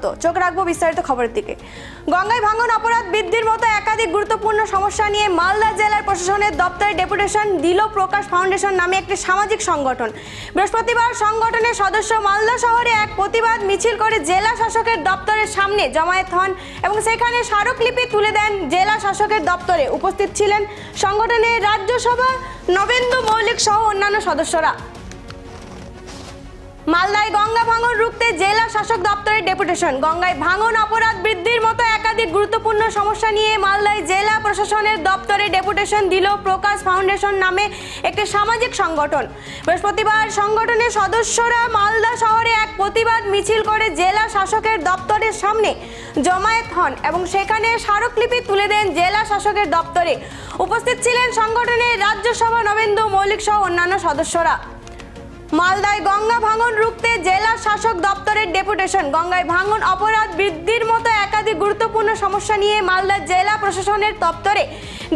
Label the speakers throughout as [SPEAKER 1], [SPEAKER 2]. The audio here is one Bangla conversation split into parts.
[SPEAKER 1] আপনাদের চোখ রাখব বিস্তারিত খবরের দিকে। গঙ্গায় ভাঙন অপরাধ বৃদ্ধির মতো একাধিক গুরুত্বপূর্ণ সমস্যা নিয়ে মালদা জেলার প্রশাসনের দপ্তরে ডেপুটেশন দিল প্রকাশ ফাউন্ডেশন নামে একটি সামাজিক সংগঠন। বৃহস্পতিবার সংগঠনের সদস্য মালদা শহরে এক প্রতিবাদ মিছিল করে জেলা শাসকের দপ্তরের সামনে জমায়েত হন এবং সেখানে স্মারকলিপি তুলে দেন জেলা শাসকের দপ্তরে উপস্থিত ছিলেন সংগঠনের রাজ্যসভা নবেন্দু মৌলিক সহ অন্যান্য সদস্যরা। মালদায় গঙ্গা ভাঙন রুখতে জেলা শাসক দপ্তরের ডেপুটেশন। গঙ্গায় ভাঙন অপরাধ বৃদ্ধির মতো একাধিক গুরুত্বপূর্ণ সমস্যা নিয়ে মালদায় জেলা প্রশাসনের দপ্তরে ডেপুটেশন দিল প্রকাশ ফাউন্ডেশন নামে একটি সামাজিক সংগঠন। বৃহস্পতিবার সংগঠনের সদস্যরা মালদা শহরে এক প্রতিবাদ মিছিল করে জেলা শাসকের দপ্তরের সামনে জমায়েত হন এবং সেখানে স্মারকলিপি তুলে দেন জেলা শাসকের দপ্তরে। উপস্থিত ছিলেন সংগঠনের রাজ্যসভা নবেন্দু মৌলিক সহ অন্যান্য সদস্যরা। মালদায় গঙ্গা ভাঙন রুখতে জেলা শাসক দপ্তরের ডেপুটেশন। গঙ্গায় ভাঙন অপরাধ বৃদ্ধির মতো একাধিক গুরুত্বপূর্ণ সমস্যা নিয়ে মালদা জেলা প্রশাসনের দপ্তরে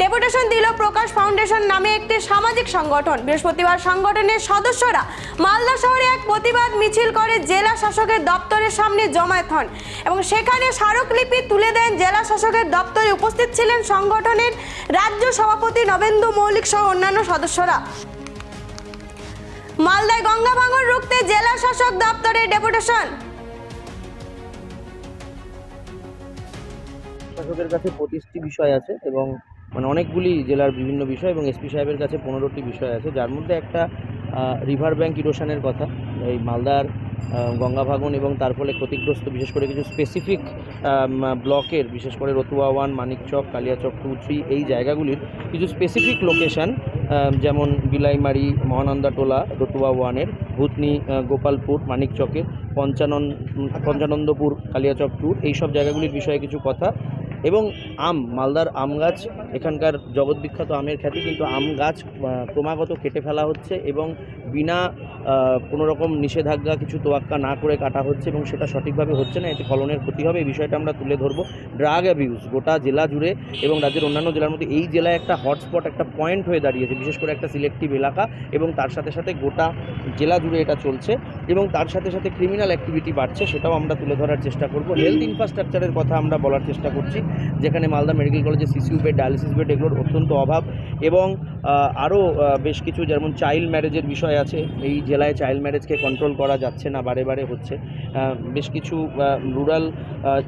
[SPEAKER 1] ডেপুটেশন দিল প্রকাশ ফাউন্ডেশন নামে একটি সামাজিক সংগঠন। বৃহস্পতিবার সংগঠনের সদস্যরা মালদা শহরে এক প্রতিবাদ মিছিল করে জেলা শাসকের দপ্তরের সামনে জমায়েত হন এবং সেখানে স্মারকলিপি তুলে দেন জেলা শাসকের দপ্তরে উপস্থিত ছিলেন সংগঠনের রাজ্য সভাপতি নবেন্দু মৌলিক সহ অন্যান্য সদস্যরা। মালদায় গঙ্গা ভাঙন রুখতে জেলা শাসক দপ্তরে ডেপুটেশন।
[SPEAKER 2] শাসকের কাছে পঁচিশটি বিষয় আছে এবং মানে অনেকগুলি জেলার বিভিন্ন বিষয় এবং এসপি সাহেবের কাছে পনেরোটি বিষয় আছে। যার মধ্যে একটা রিভার ব্যাঙ্ক ইরোশানের কথা। এই মালদার গঙ্গা ভাগন এবং তার ফলে ক্ষতিগ্রস্ত, বিশেষ করে কিছু স্পেসিফিক ব্লকের, বিশেষ করে Ratua one Manikchak Kaliachak two three এই জায়গাগুলির কিছু স্পেসিফিক লোকেশন যেমন বিলাইমারি, মহানন্দা টোলা, রতুয়া ওয়ানের, ভূতনি গোপালপুর মানিকচকের পঞ্চানন, পঞ্চানন্দপুর কালিয়াচক টু এইসব জায়গাগুলির বিষয়ে কিছু কথা। এবং আম, মালদার আম গাছ, এখানকার জগৎবিখ্যাত আমের খ্যাতি কিন্তু আম গাছ ক্রমাগত কেটে ফেলা হচ্ছে এবং বিনা কোনো রকম নিষেধাজ্ঞা, কিছু তোয়াক্কা না করে কাটা হচ্ছে এবং সেটা সঠিকভাবে হচ্ছে না, এতে ফলনের ক্ষতি হবে, এই বিষয়টা আমরা তুলে ধরবো। ড্রাগ অ্যাবিউজ, গোটা জেলা জুড়ে এবং রাজ্যের অন্যান্য জেলার মধ্যে এই জেলায় একটা হটস্পট, একটা পয়েন্ট হয়ে দাঁড়িয়েছে, বিশেষ করে একটা সিলেক্টিভ এলাকা এবং তার সাথে সাথে গোটা জেলা জুড়ে এটা চলছে এবং তার সাথে সাথে ক্রিমিনাল অ্যাক্টিভিটি বাড়ছে, সেটাও আমরা তুলে ধরার চেষ্টা করব। হেলথ ইনফ্রাস্ট্রাকচারের কথা আমরা বলার চেষ্টা করছি, যেখানে মালদা মেডিকেল কলেজে সিসিউ বেড ডায়ালিসিস বেড এগুলোর অত্যন্ত অভাব এবং আরও বেশ কিছু যেমন চাইল্ড ম্যারেজের বিষয় আছে, এই জেলায় চাইল্ড ম্যারেজকে কন্ট্রোল করা যাচ্ছে না, বারে বারে হচ্ছে। বেশ কিছু রুরাল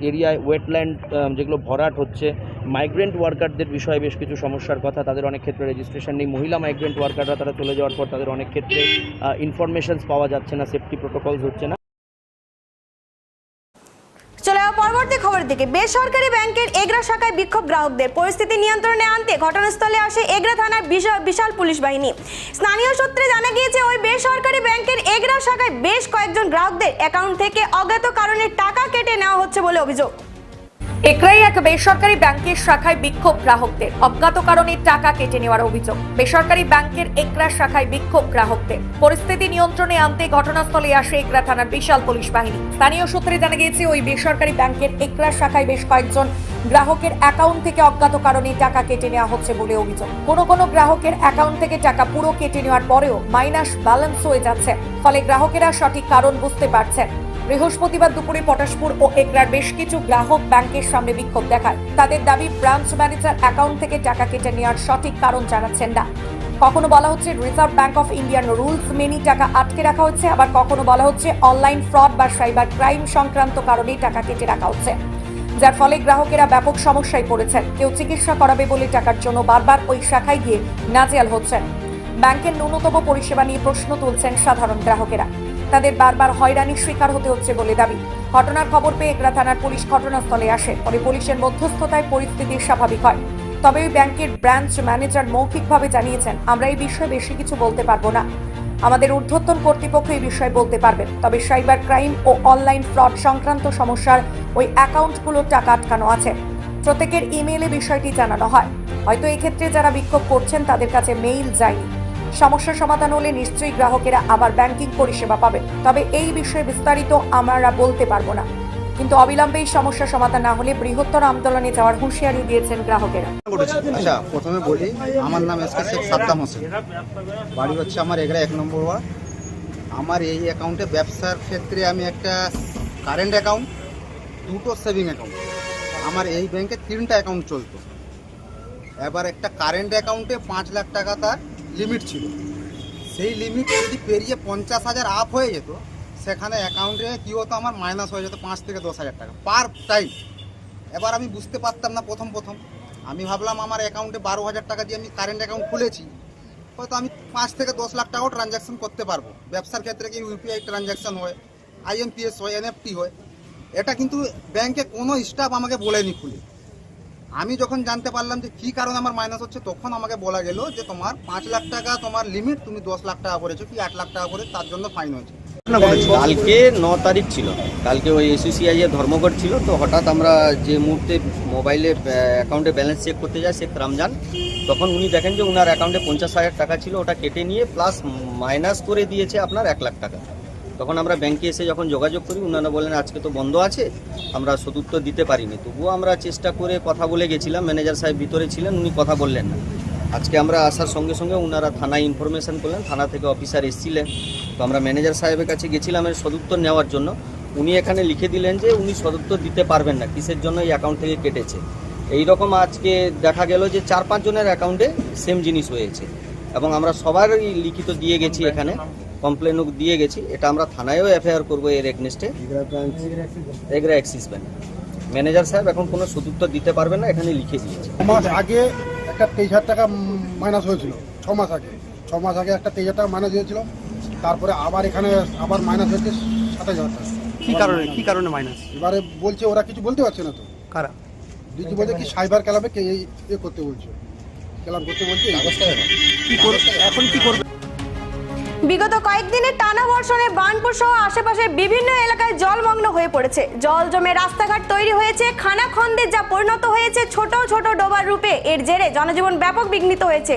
[SPEAKER 2] এরিয়ায় ওয়েটল্যান্ড যেগুলো ভরাট হচ্ছে মাইগ্রেন্ট ওয়ার্কারদের বিষয়ে বেশ কিছু সমস্যার কথা, তাদের অনেক ক্ষেত্রে রেজিস্ট্রেশন নেই। মহিলা মাইগ্রেন্ট ওয়ার্কাররা তারা চলে যাওয়ার পর তাদের অনেক ক্ষেত্রে ইনফরমেশনস পাওয়া যাচ্ছে না সেফটি প্রোটোকলস হচ্ছে না।
[SPEAKER 1] চলে যাওয়া পরবর্তী খবরের দিকে। বেসরকারি ব্যাংকের এগরা শাখায় বিক্ষোভ গ্রাহকদের। পরিস্থিতি নিয়ন্ত্রণে আনতে ঘটনাস্থলে আসে এগরা থানার বিশাল বিশাল পুলিশ বাহিনী। স্থানীয় সূত্রে জানা গিয়েছে, ওই বেসরকারি ব্যাংকের এগরা শাখায় বেশ কয়েকজন গ্রাহকদের অ্যাকাউন্ট থেকে অজ্ঞাত কারণে টাকা কেটে নেওয়া হচ্ছে বলে অভিযোগ।
[SPEAKER 3] একরাই এক বেসরকারি ব্যাংকের শাখায় বিক্ষোভ গ্রাহকদের। অজ্ঞাত কারণে টাকা কেটে নেওয়ার অভিযোগ। বেসরকারি ব্যাংকের একরা শাখায় বিক্ষোভ গ্রাহকদের। পরিস্থিতি নিয়ন্ত্রণে আনতে ঘটনাস্থলে আসে একরা থানার বিশাল পুলিশ বাহিনী। স্থানীয় সূত্রে জানা গিয়েছে, ওই বেসরকারি ব্যাংকের একরা শাখায় বেশ কয়েকজন গ্রাহকের অ্যাকাউন্ট থেকে অজ্ঞাত কারণে টাকা কেটে নেওয়া হচ্ছে বলে অভিযোগ। কোনো কোনো গ্রাহকের অ্যাকাউন্ট থেকে টাকা পুরো কেটে নেওয়ার পরেও মাইনাস ব্যালেন্স হয়ে যাচ্ছে, ফলে গ্রাহকেরা সঠিক কারণ বুঝতে পারছেন। বৃহস্পতিবার দুপুরে পটাশপুর ও একরার বেশ কিছু গ্রাহক ব্যাংকের সামনে বিক্ষোভ দেখায়। তাদের দাবি, ব্রাঞ্চ ম্যানেজার অ্যাকাউন্ট থেকে টাকা কেটে নেওয়ার সঠিক কারণ জানাচ্ছেন না। কখনো বলা হচ্ছে reserve bank of Indian rules many টাকা আটকে রাখা হচ্ছে, আবার কখনো বলা হচ্ছে অনলাইন ফ্রড বা সাইবার ক্রাইম সংক্রান্ত কারণেই টাকা কেটে রাখা হচ্ছে। যার ফলে গ্রাহকেরা ব্যাপক সমস্যায় পড়েছেন। কেউ চিকিৎসা করাবে বলে টাকার জন্য বারবার ওই শাখায় গিয়ে নাজেয়াল হচ্ছেন। ব্যাংকের ন্যূনতম পরিষেবা নিয়ে প্রশ্ন তুলছেন সাধারণ গ্রাহকেরা। তাদের বারবার হয়রানির শিকার হতে হচ্ছে বলে দাবি। ঘটনার খবর পেয়ে একরা থানার পুলিশ ঘটনাস্থলে আসে। পরে পুলিশের মধ্যস্থতায় পরিস্থিতি স্বাভাবিক হয়। তবে ওই ব্যাংকের ব্রাঞ্চ ম্যানেজার মৌখিকভাবে জানিয়েছেন, আমরা এই বিষয়ে বেশি কিছু বলতে পারব না। আমাদের ঊর্ধ্বতন কর্তৃপক্ষ এই বিষয়ে বলতে পারবেন। তবে সাইবার ক্রাইম ও অনলাইন ফ্রড সংক্রান্ত সমস্যার ওই অ্যাকাউন্টগুলোর টাকা আটকানো আছে। প্রত্যেকের ইমেইলে বিষয়টি জানানো হয়। হয়তো এক্ষেত্রে যারা বিক্ষোভ করছেন তাদের কাছে মেইল যায়নি। সমস্যার সমাধান হলে নিশ্চয়ই গ্রাহকেরা আবার ব্যাংকিং পরিষেবা পাবে। তবে এই বিষয়ে বিস্তারিত আমরা বলতে পারব না। কিন্তু অবিলম্বে এই সমস্যার সমাধান না হলে বৃহত্তর আন্দোলনে যাওয়ার হুঁশিয়ারি দিয়েছেন গ্রাহকেরা।
[SPEAKER 4] আচ্ছা প্রথমে বলি, আমার নাম এসকে শেখ সাদ্দাম হোসেন। বাড়ি হচ্ছে আমার এগরা এক নম্বর আমার এই অ্যাকাউন্টে ব্যবসার ক্ষেত্রে আমি একটা কারেন্ট অ্যাকাউন্ট দুটো সেভিং অ্যাকাউন্ট আমার এই ব্যাংকে তিনটা অ্যাকাউন্ট চলতো। এবার একটা কারেন্ট অ্যাকাউন্টে পাঁচ লাখ টাকা তার লিমিট ছিল। সেই লিমিট যদি পেরিয়ে পঞ্চাশ হাজার আপ হয়ে যেত, সেখানে অ্যাকাউন্টে কী হতো আমার? মাইনাস হয়ে যেত পাঁচ থেকে দশ হাজার টাকা পার টাইম এবার আমি বুঝতে পারতাম না প্রথম প্রথম। আমি ভাবলাম আমার অ্যাকাউন্টে বারো হাজার টাকা দিয়ে আমি কারেন্ট অ্যাকাউন্ট খুলেছি। হয়তো আমি পাঁচ থেকে দশ লাখ টাকাও ট্রানজ্যাকশন করতে পারব। ব্যবসার ক্ষেত্রে কি ইউপিআই ট্রানজ্যাকশন হয় আইএমপিএস হয় এনএফটি হয়, এটা কিন্তু ব্যাংকে কোনো স্টাফ আমাকে বলেনি খুলে। আমি যখন জানতে পারলাম যে কী কারণে আমার মাইনাস হচ্ছে, তখন আমাকে বলা গেল যে তোমার পাঁচ লাখ টাকা তোমার লিমিট তুমি দশ লাখ টাকা করেছ, কি আট লাখ টাকা করে তার জন্য ফাইন হয়েছে।
[SPEAKER 5] কালকে ন তারিখ ছিল। কালকে ওই এসিসিআই এর ধর্মঘট ছিল, তো হঠাৎ আমরা যে মুহূর্তে মোবাইলে অ্যাকাউন্টে ব্যালেন্স চেক করতে যাই শেখ রমজান, তখন উনি দেখেন যে ওনার অ্যাকাউন্টে পঞ্চাশ হাজার টাকা ছিল, ওটা কেটে নিয়ে প্লাস মাইনাস করে দিয়েছে আপনার এক লাখ টাকা। তখন আমরা ব্যাংকে এসে যখন যোগাযোগ করি ওনারা বলেন আজকে তো বন্ধ আছে, আমরা সদুত্তর দিতে পারিনি। তবুও আমরা চেষ্টা করে কথা বলে গেছিলাম, ম্যানেজার সাহেব ভিতরে ছিলেন, উনি কথা বললেন না। আজকে আমরা আসার সঙ্গে সঙ্গে ওনারা থানায় ইনফরমেশন করলেন, থানা থেকে অফিসার এসেছিলেন। তো আমরা ম্যানেজার সাহেবের কাছে গেছিলাম এর সদুত্তর নেওয়ার জন্য। উনি এখানে লিখে দিলেন যে, উনি সদুত্তর দিতে পারবেন না, কিসের জন্য এই অ্যাকাউন্ট থেকে কেটেছে? এই রকম আজকে দেখা গেল যে, চার পাঁচ জনের অ্যাকাউন্টে সেম জিনিস হয়েছে। এবং আমরা সবারই লিখিত দিয়ে গেছি এখানে। কমপ্লেনও দিয়ে গেছি। এটা আমরা থানায়ও এফআইআর করব এর এগনেস্টে এগরা অ্যাক্সিস ব্যাংক ম্যানেজার সাহেব এখন কোনো সদুত্তর দিতে পারবেন না এখানে লিখে দিয়েছে।
[SPEAKER 6] ছ মাস আগে একটা তেইশ হাজার টাকা মাইনাস হয়েছিল ছ মাস আগে। ছ মাস আগে একটা তেইশ হাজার টাকা মাইনাস হয়েছিল তারপরে আবার এখানে আবার মাইনাস হয়েছে সাতাশ হাজার টাকা।
[SPEAKER 7] কি কারণে কি কারণে মাইনাস
[SPEAKER 6] এবারে বলছে ওরা কিছু বলতে পারছে না তো।
[SPEAKER 7] কারা?
[SPEAKER 6] দিদি বলছে কি সাইবার ক্লাবে কে এ করতে বলছে। ক্লাব করতে বলছে
[SPEAKER 7] কি করবে এখন কি করবে?
[SPEAKER 1] বিগত কয়েকদিনের টানা বর্ষণে বানপুর সহ আশেপাশের বিভিন্ন এলাকায় জলমগ্ন হয়ে পড়েছে। জল জমে রাস্তাঘাট তৈরি হয়েছে, খানা খন্দের যা পরিণত হয়েছে, ছোট ছোট ডোবার রূপে। এর জেরে জনজীবন ব্যাপক বিঘ্নিত হয়েছে।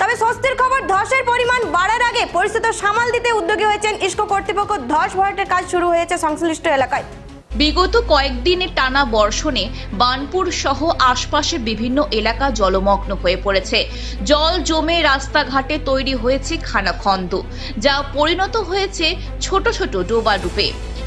[SPEAKER 1] তবে স্বস্তির খবর, ধসের পরিমাণ বাড়ার আগে পরিস্থিতি সামাল দিতে উদ্যোগী হয়েছেন ইস্কো কর্তৃপক্ষ। ধস ভরাটের কাজ শুরু হয়েছে সংশ্লিষ্ট এলাকায়।
[SPEAKER 8] বিগত কয়েকদিনের টানা বর্ষণে বানপুর সহ আশপাশের বিভিন্ন এলাকা জলমগ্ন হয়ে পড়েছে। জল জমে রাস্তাঘাটে তৈরি হয়েছে খানাখন্দ যা পরিণত হয়েছে ছোট ছোট ডোবা রূপে।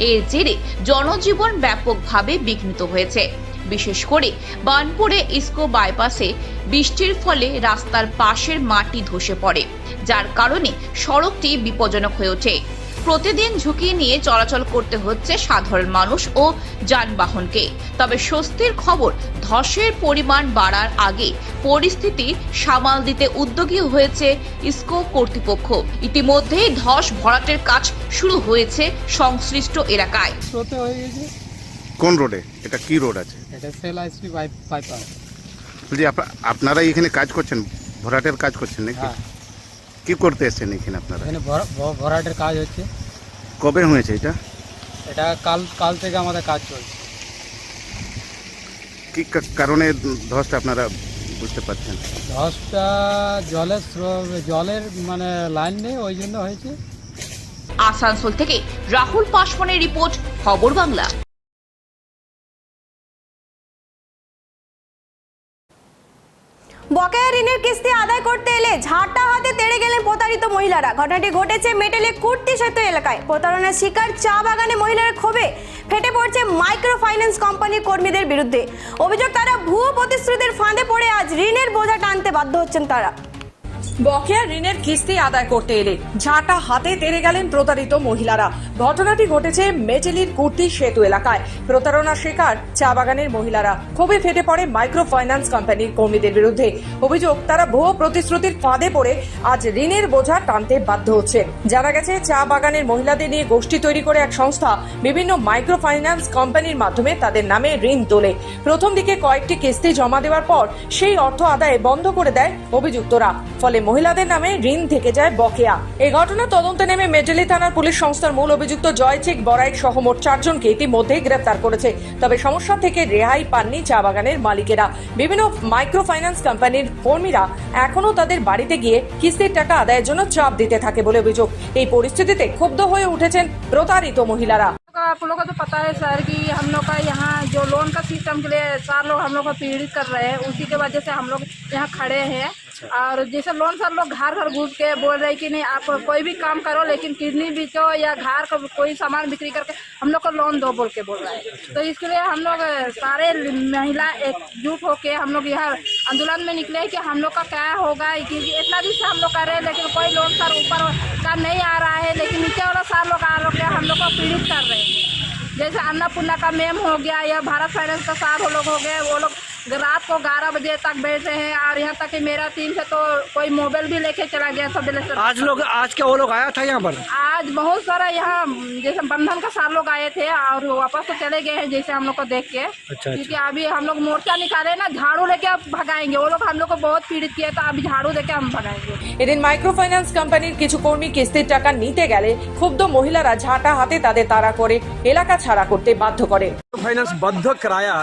[SPEAKER 8] এর জেরে জনজীবন ব্যাপকভাবে বিঘ্নিত হয়েছে। বিশেষ করে বানপুরে ইস্কো বাইপাসে বৃষ্টির ফলে রাস্তার পাশের মাটি ধসে পড়ে, যার কারণে সড়কটি বিপজ্জনক হয়ে ওঠে। প্রতিদিন ঝুঁকি নিয়ে চলাচল করতে হচ্ছে সাধারণ মানুষ ও যানবাহনকে। তবে স্বস্তির খবর ধসের পরিমাণ বাড়ার আগে পরিস্থিতি সামাল দিতে উদ্যোগী হয়েছে ইসকো কর্তৃপক্ষ। ইতিমধ্যেই ধস ভরাটের কাজ শুরু হয়েছে সংশ্লিষ্ট এলাকায়।
[SPEAKER 9] স্রোতে হয়ে গেছে।
[SPEAKER 10] কোন রোডে? এটা কি রোড আছে?
[SPEAKER 9] এটা সেল আইসপি বাইপাস
[SPEAKER 10] বলছি আপনারা এখানে কাজ করছেন? ভরাটের কাজ করছেন নাকি?
[SPEAKER 9] হ্যাঁ।
[SPEAKER 10] কি করতে এসেছেন এখানে আপনারা?
[SPEAKER 9] এখানে ভরা- ভরাটের কাজ হচ্ছে।
[SPEAKER 10] কবে হয়েছে এটা?
[SPEAKER 9] এটা কাল কাল থেকে আমাদের কাজ চলছে।
[SPEAKER 10] কি কা- কারণে ধসটা আপনারা বুঝতে পারছেন?
[SPEAKER 9] ধসটা জলের স্রো- জলের মানে লাইন নেই ওই জন্য হয়েছে।
[SPEAKER 8] আসানসোল থেকে রাহুল পাসওয়ানের রিপোর্ট খবর বাংলা।
[SPEAKER 1] বকেয়া ঋণের কিস্তি আদায় করতে এলে ঝাঁটা হাতে তেড়ে গেলেন প্রতারিত মহিলারা। ঘটনাটি ঘটেছে মেটেলে কুর্তি সেতু এলাকায়। প্রতারণার শিকার চা বাগানে মহিলারা ক্ষোভে ফেটে পড়ছে মাইক্রো ফাইন্যান্স কোম্পানির কর্মীদের বিরুদ্ধে। অভিযোগ তারা ভুয়ো প্রতিশ্রুতির ফাঁদে পড়ে আজ ঋণের বোঝা টানতে বাধ্য হচ্ছেন তারা।
[SPEAKER 11] বকেয়া ঋণের কিস্তি আদায় করতে এলে ঝাঁটা হাতে তেড়ে গেলেন প্রতারিত মহিলারা। ঘটনাটি ঘটেছে মেটেলির কুর্তি সেতু এলাকায়। প্রতারণার শিকার চা বাগানের মহিলারা। ক্ষোভে ফেটে পড়ে মাইক্রো ফাইন্যান্স কোম্পানির কর্মীদের বিরুদ্ধে। অভিযোগ, তারা ভুয়ো প্রতিশ্রুতির ফাঁদে পড়ে আজ ঋণের বোঝা টানতে বাধ্য হচ্ছে। জানা গেছে, চা বাগানের মহিলাদের নিয়ে গোষ্ঠী তৈরি করে এক সংস্থা বিভিন্ন মাইক্রো ফাইন্যান্স কোম্পানির মাধ্যমে তাদের নামে ঋণ তোলে। প্রথম দিকে কয়েকটি কিস্তি জমা দেওয়ার পর সেই অর্থ আদায় বন্ধ করে দেয় অভিযুক্তরা। ফলে মহিলাদের নামে ঋণ থেকে যায় বকেয়া এই ঘটনা তদন্তে নেমে মেটেলি থানার পুলিশ সংস্থার মূল অভিযুক্ত জয়চিক বরাইক সহ মোট চারজনকে ইতিমধ্যেই গ্রেপ্তার করেছে তবে সমস্যা থেকে রেহাই পাননি চা বাগানের মালিকেরা বিভিন্ন মাইক্রো ফাইন্যান্স কোম্পানির কর্মীরা এখনো তাদের বাড়িতে গিয়ে কিস্তির টাকা আদায়ের জন্য চাপ দিতে থাকে বলে অভিযোগ এই পরিস্থিতিতে ক্ষুব্ধ হয়ে উঠেছেন প্রতারিত মহিলারা
[SPEAKER 12] का आप लोगों को तो पता है सर कि हम लोग का यहाँ जो लोन का सिस्टम के लिए चार लोग हम लोग को पीड़ित कर रहे हैं उसी के वजह से हम लोग यहाँ खड़े हैं और जैसे लोन सर लोग घर घर घुस के बोल रहे कि नहीं, आप कोई भी काम करो, लेकिन किडनी बेचो या घर का कोई सामान बिक्री करके हम लोग को लोन दो बोल के बोल रहा है। तो इसके लिए हम लोग सारे महिला एकजुट होके हम लोग यहाँ आंदोलन में निकले कि हम लोग का क्या होगा क्योंकि इतना दिन से हम लोग कर रहे हैं, लेकिन कोई लोन सर ऊपर का नहीं आ रहा है, लेकिन नीचे वाला सार लोग आ लोग हम लोग को पीड़ित कर रहे हैं। जैसे अन्नपूर्णा का मेम हो गया या भारत फाइनेंस का सार वो लोग हो गए, वो लोग रात को ग्यारह बजे तक बैठे हैं और यहाँ तक कि मेरा टीम से तो कोई मोबाइल भी लेके चला गया सब बेले
[SPEAKER 7] आज लोग आज क्या वो लोग आया था यहाँ पर
[SPEAKER 12] आज बहुत सारा यहाँ जैसे बंधन का सार लोग आए थे और वापस तो चले गए हैं जैसे हम लोग को देख के क्योंकि अभी हम लोग मोर्चा निकाले ना झाड़ू लेके अब भगाएंगे वो लोग हम लोग को बहुत पीड़ित किया तो अभी झाड़ू लेके हम भगाएंगे
[SPEAKER 11] এদিন মাইক্রোফাইন্যান্স কোম্পানির কিছু কর্মী কিস্তির টাকা নিতে গেলে ক্ষুব্ধ মহিলারা ঝাঁটা হাতে তাদের তাড়া করে এলাকা ছাড়া করতে বাধ্য করে
[SPEAKER 13] फाइनेंस बद्ध कराया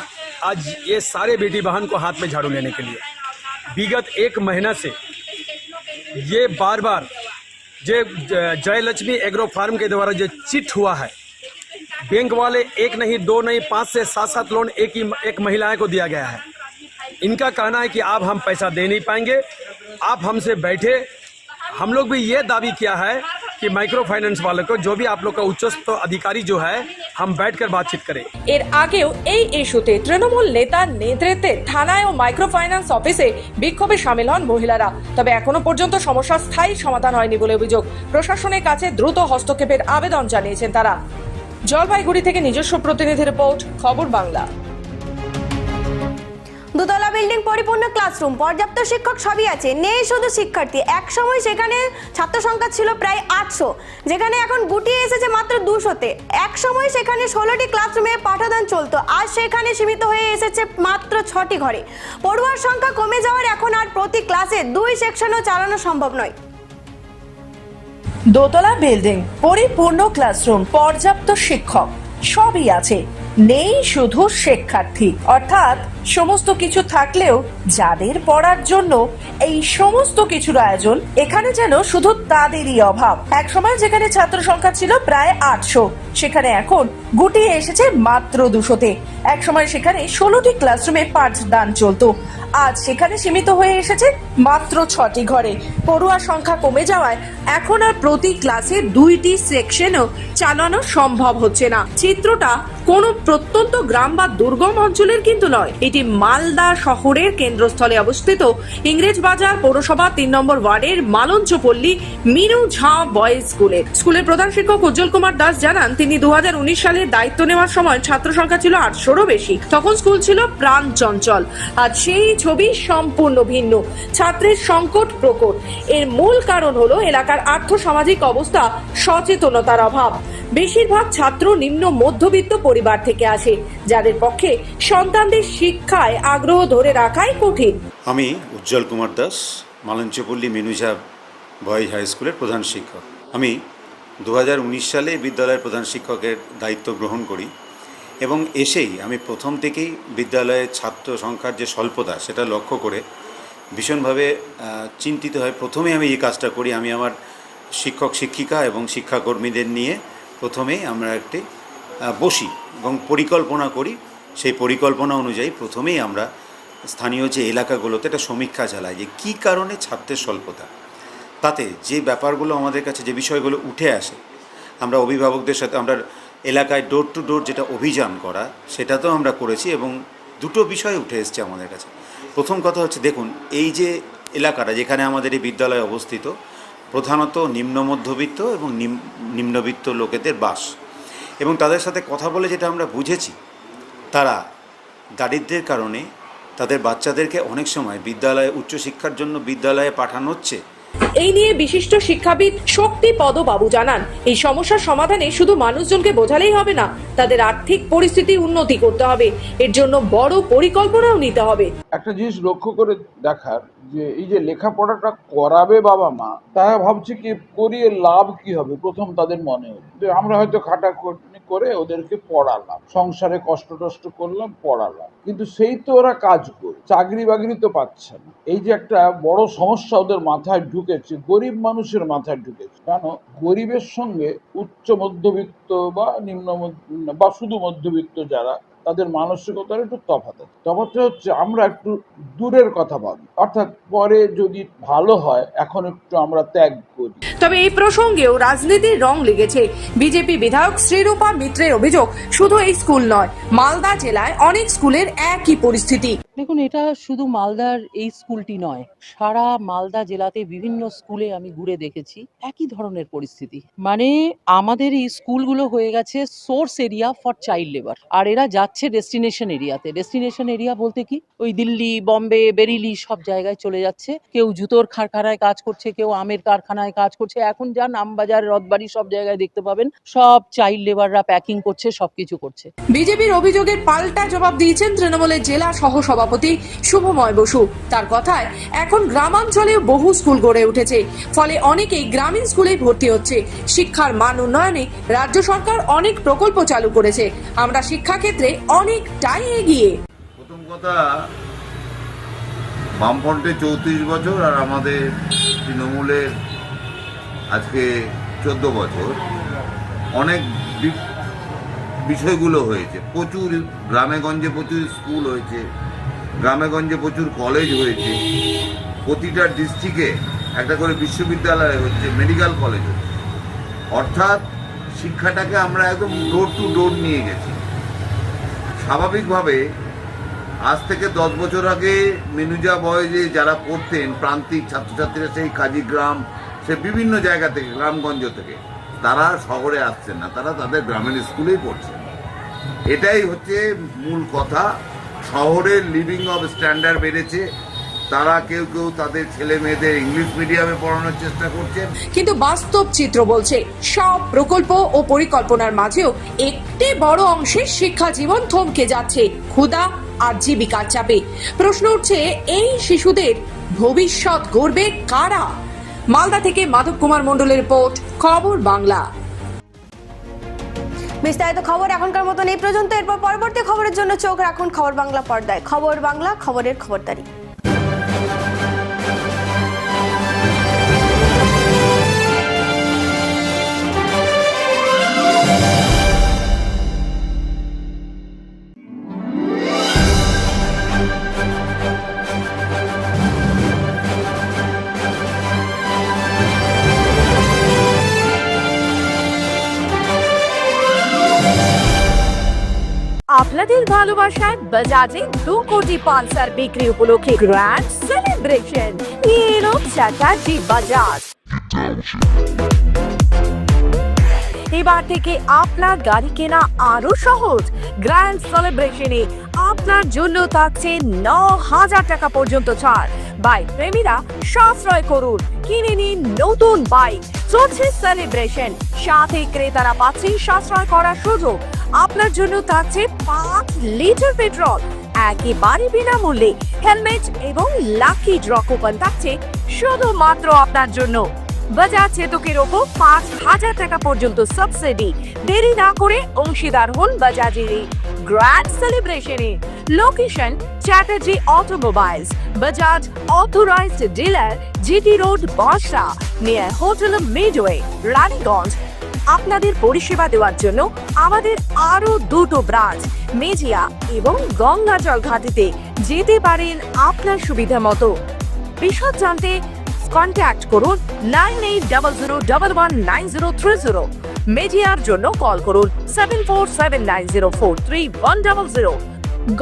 [SPEAKER 13] आज ये सारे बेटी बहन को हाथ में झाड़ू लेने के लिए। विगत एक महीना से ये बार बार जे जयलक्ष्मी एग्रो फार्म के द्वारा जो चिट हुआ है, बैंक वाले एक नहीं, दो नहीं, पाँच से सात सात लोन एक ही एक महिलाएँ को दिया गया है। इनका कहना है कि आप हम पैसा दे नहीं पाएँगे, आप हमसे बैठे। हम लोग भी ये दावी किया है कि माइक्रो फाइनेंस वालों को जो भी आप लोग का उच्चस्थ अधिकारी जो है हम बैठकर बातचीत करें
[SPEAKER 11] এর আগেও এই ইস্যুতে তৃণমূল নেতার নেতৃত্বে থানায় ও মাইক্রো ফাইন্যান্স অফিসে বিক্ষোভে সামিল হন মহিলারা তবে এখনো পর্যন্ত সমস্যার স্থায়ী সমাধান হয়নি বলে অভিযোগ প্রশাসনের কাছে দ্রুত হস্তক্ষেপের আবেদন জানিয়েছেন তারা জলপাইগুড়ি থেকে নিজস্ব প্রতিনিধি রিপোর্ট খবর বাংলা
[SPEAKER 1] দোতলা বিল্ডিং পরিপূর্ণ ক্লাসরুম, পর্যাপ্ত শিক্ষক সবই আছে। নেই শুধু শিক্ষার্থী। এক সময় সেখানে ছাত্র সংখ্যা ছিল প্রায় আটশো। যেখানে এখন গুটিয়ে এসেছে মাত্র দুশোতে। এক সময় সেখানে ষোলোটি ক্লাসরুমে পাঠাদান চলতো। আজ সেখানে সীমিত হয়ে এসেছে মাত্র ছটি ঘরে। পড়ুয়ার সংখ্যা কমে যাওয়ার এখন আর প্রতি ক্লাসে দুই সেকশনও চালানো সম্ভব নয়।
[SPEAKER 11] দোতলা বিল্ডিং, পরিপূর্ণ ক্লাসরুম, পর্যাপ্ত শিক্ষক, সবই আছে। নেই শুধু শিক্ষার্থী। অর্থাৎ সমস্ত কিছু থাকলেও যাদের পড়ার জন্য এই সমস্ত কিছুর আয়োজন, এখানে যেন শুধু তাদেরই অভাব। একসময় যেখানে ছাত্র সংখ্যা ছিল প্রায় আটশো, সেখানে এখন গুটিয়ে এসেছে মাত্র দুশোতে। একসময় সেখানে ষোলোটি ক্লাসরুমে পাঠদান চলতো। আজ সেখানে সীমিত হয়ে এসেছে মাত্র ছটি ঘরে। পড়ুয়া সংখ্যা কমে যাওয়ায় এখন আর প্রতি ক্লাসে দুইটি সেকশনও চালানো সম্ভব হচ্ছে না। চিত্রটা কোনো প্রত্যন্ত গ্রাম বা দুর্গম অঞ্চলের কিন্তু নয়। এটি মালদা শহরের কেন্দ্রস্থলে অবস্থিত। ইংরেজ বাজার পৌরসভা তিন নম্বর ওয়ার্ডের মালঞ্চপল্লী মিনু ঝা বয়েজ স্কুলের স্কুলের প্রধান শিক্ষক উজ্জ্বল কুমার দাস জানান, তিনি দু সালে দায়িত্ব নেওয়ার সময় ছাত্র সংখ্যা ছিল আটশোরও বেশি। তখন স্কুল ছিল প্রাণ চঞ্চল। আর সেই ছবি সম্পূর্ণ ভিন্ন। ছাত্রের সংকট প্রকট। এর মূল কারণ হলো এলাকার আর্থ সামাজিক অবস্থা, সচেতনতার অভাব। বেশিরভাগ ছাত্র নিম্ন মধ্যবিত্ত পরিবার থেকে আসে, যাদের পক্ষে সন্তানদের শিক্ষায় আগ্রহ ধরে রাখাই কঠিন।
[SPEAKER 14] আমি উজ্জ্বল কুমার দাস, মালঞ্চপল্লী মেনুঝা বয়েজ হাই স্কুলের প্রধান শিক্ষক। আমি দু হাজার উনিশ সালে বিদ্যালয়ের প্রধান শিক্ষকের দায়িত্ব গ্রহণ করি এবং এসেই আমি প্রথম থেকেই বিদ্যালয়ের ছাত্র সংখ্যার যে স্বল্পতা, সেটা লক্ষ্য করে ভীষণভাবে চিন্তিত হয় প্রথমে আমি এই কাজটা করি। আমি আমার শিক্ষক, শিক্ষিকা এবং শিক্ষাকর্মীদের নিয়ে প্রথমেই আমরা একটি বসি এবং পরিকল্পনা করি সেই পরিকল্পনা অনুযায়ী প্রথমেই আমরা স্থানীয় যে এলাকাগুলোতে একটা সমীক্ষা চালাই যে কী কারণে ছাত্রের স্বল্পতা। তাতে যে ব্যাপারগুলো আমাদের কাছে, যে বিষয়গুলো উঠে আসে, আমরা অভিভাবকদের সাথে, আমরা এলাকায় ডোর টু ডোর যেটা অভিযান করা, সেটাতেও আমরা করেছি এবং দুটো বিষয় উঠে এসছে আমাদের কাছে। প্রথম কথা হচ্ছে, দেখুন, এই যে এলাকাটা যেখানে আমাদের এই বিদ্যালয় অবস্থিত, প্রধানত নিম্ন মধ্যবিত্ত এবং নিম- নিম্নবিত্ত লোকেদের বাস। এবং তাদের সাথে কথা বলে যেটা আমরা বুঝেছি তারা দারিদ্র্যের কারণে তাদের বাচ্চাদেরকে অনেক সময় বিদ্যালয়ে উচ্চশিক্ষার জন্য বিদ্যালয়ে পাঠানো হচ্ছে।
[SPEAKER 11] এই নিয়ে বিশিষ্ট শিক্ষাবিদ শক্তি পদ বাবু জানান এই সমস্যার সমাধানে শুধু মানুষজনকে বোঝালেই হবে না তাদের আর্থিক পরিস্থিতি উন্নতি করতে হবে। এর জন্য বড় পরিকল্পনাও নিতে হবে।
[SPEAKER 15] একটা জিনিস লক্ষ্য করে দেখার যে এই যে লেখাপড়াটা করাবে বাবা মা তারা ভাবছে কি করিয়ে লাভ কি হবে? প্রথম তাদের মনে আমরা হয়তো খাটা করে ওদেরকে পড়ালাম। সংসারে কষ্ট টষ্ট করলাম, পড়ালাম। কিন্তু সেই তো ওরা কাজ করে, চাকরি বাকরি তো পাচ্ছে না। এই যে একটা বড় সমস্যা ওদের মাথায় ঢুকেছে, গরিব মানুষের মাথায় ঢুকেছে। কেন? গরিবের সঙ্গে উচ্চ মধ্যবিত্ত বা নিম্ন বা শুধু মধ্যবিত্ত যারা তাদের মানসিকতার একটু তফাৎ আছে। তফাৎটা হচ্ছে আমরা একটু দূরের কথা ভাবি। অর্থাৎ পরে যদি ভালো হয় এখন একটু আমরা ত্যাগ করি।
[SPEAKER 16] তবে এই প্রসঙ্গেও রাজনীতির রং লেগেছে। বিজেপি বিধায়ক শ্রীরূপা মিত্রের অভিযোগ শুধু এই স্কুল নয় মালদা জেলায় অনেক স্কুলের একই পরিস্থিতি।
[SPEAKER 17] দেখুন এটা শুধু মালদার এই স্কুলটি নয় সারা মালদা জেলাতে বিভিন্ন স্কুলে আমি ঘুরে দেখেছি একই ধরনের পরিস্থিতি। মানে আমাদের এই স্কুলগুলো হয়ে গেছে source area for child labour. আর এরা যাচ্ছে ডেস্টিনেশন এরিয়াতে ডেস্টিনেশন এরিয়া বলতে কি? ওই দিল্লি, বম্বে, বেরিলি সব জায়গায় চলে যাচ্ছে। কেউ জুতোর কারখানায় কাজ করছে, কেউ আমের কারখানায় কাজ করছে। এখন যা নামবাজার, রথবাড়ি সব জায়গায় দেখতে পাবেন, সব চাইল্ড লেবাররা প্যাকিং করছে, সবকিছু করছে।
[SPEAKER 16] বিজেপির অভিযোগের পাল্টা জবাব দিয়েছেন তৃণমূলের জেলা সহসভাপতি শুভময় বসু। তার কথায়, এখন গ্রামাঞ্চলে বহু স্কুল গড়ে উঠেছে। ফলে অনেকেই গ্রামীণ স্কুলেই ভর্তি হচ্ছে। শিক্ষার মান উন্নয়নে রাজ্য সরকার অনেক প্রকল্প চালু করেছে। আমরা শিক্ষাক্ষেত্রে অনেকটাই এগিয়ে।
[SPEAKER 18] প্রথম কথা, বামফ্রন্টে চৌত্রিশ বছর আর আমাদের তৃণমূলের আজকে চোদ্দ বছর। অনেক বিষয়গুলো হয়েছে। প্রচুর গ্রামে গঞ্জে প্রচুর স্কুল হয়েছে। গ্রামে গঞ্জে প্রচুর কলেজ হয়েছে। প্রতিটা ডিস্ট্রিক্টে একটা করে বিশ্ববিদ্যালয় হচ্ছে, মেডিকেল কলেজ হচ্ছে। অর্থাৎ শিক্ষাটাকে আমরা একদম ডোর টু ডোর নিয়ে গেছি। স্বাভাবিকভাবে আজ থেকে দশ বছর আগে মিনুজা বয়েজে যারা পড়তেন, প্রান্তিক ছাত্রছাত্রীরা সেই কাজীগ্রাম সে বিভিন্ন জায়গা থেকে, গ্রামগঞ্জ থেকে, তারা শহরে আসছেন না, তারা তাদের গ্রামের স্কুলেই পড়ছেন। এটাই হচ্ছে মূল কথা। শহরের লিভিং অব স্ট্যান্ডার্ড বেড়েছে। তারা কেউ কেউ তাদের ছেলে মেয়েদের ইংলিশ মিডিয়ামে পড়ানোর চেষ্টা করছেন।
[SPEAKER 16] কিন্তু বাস্তব চিত্র বলছে সব প্রকল্প ও পরিকল্পনার মাঝেও একটি বড় অংশের শিক্ষা জীবন থমকে যাচ্ছে ক্ষুধা আর জীবিকার চাপে। প্রশ্ন উঠছে এই শিশুদের ভবিষ্যৎ গড়বে কারা? মালদা থেকে মাধব কুমার মণ্ডলের রিপোর্ট খবর বাংলা।
[SPEAKER 1] বিস্তারিত খবর এখনকার মতন এই পর্যন্ত এরপর পরবর্তী খবরের জন্য চোখ রাখুন খবর বাংলা পর্দায়। খবর বাংলা খবরের খবরদারি।
[SPEAKER 16] আপনাদের ভালোবাসায় বাজাজে দু কোটি পালসার বিক্রি উপলক্ষে গ্র্যান্ড সেলিব্রেশন নিয়ে এলো চ্যাটার্জি বাজাজ। এবার থেকে আপনার গাড়ি কেনা আরও সহজ। গ্র্যান্ড সেলিব্রেশনে আপনার জন্য থাকছে ন হাজার টাকা পর্যন্ত ছাড়। বাইক প্রেমীরা সাশ্রয় করুন। কিনে নিন নতুন বাইক চলছে সেলিব্রেশন সাথে ক্রেতারা পাচ্ছেন সাশ্রয় করার সুযোগ। আপনার জন্য থাকছে পাঁচ লিটার পেট্রোল। একেবারে বিনামূল্যে হেলমেট এবং লাকি ড্র কুপন থাকছে শুধুমাত্র আপনার জন্য। বাজাজ চেতকের ওপর পাঁচ হাজার টাকা পর্যন্ত সাবসিডি দেরি না করে অংশীদার হন বাজাজের এই grand সেলিব্রেশনে location Chatterjee automobiles Bajaj authorised dealer GT road বাসা নিয়ার হোটেল মিডওয়ে রানীগঞ্জ আপনাদের পরিষেবা দেওয়ার জন্য আমাদের আরও দুটো ব্রাঞ্চ, মেজিয়া এবং গঙ্গাজল ঘাটিতে যেতে পারেন আপনার সুবিধা মতো। বিশদ জানতে কন্ট্যাক্ট করুন nine eight double zero double one nine zero three zero. Magyar জন্য কল করুন seven four seven nine zero four three one double zero.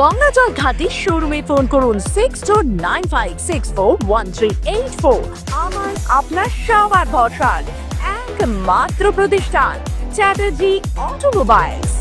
[SPEAKER 16] Gangajal Ghati শোরুমে ফোন করুন six two nine five six four one three eight four আমার, আপনার সবার ভরসার একমাত্র প্রতিষ্ঠান চ্যাটার্জি অটোমোবাইলস।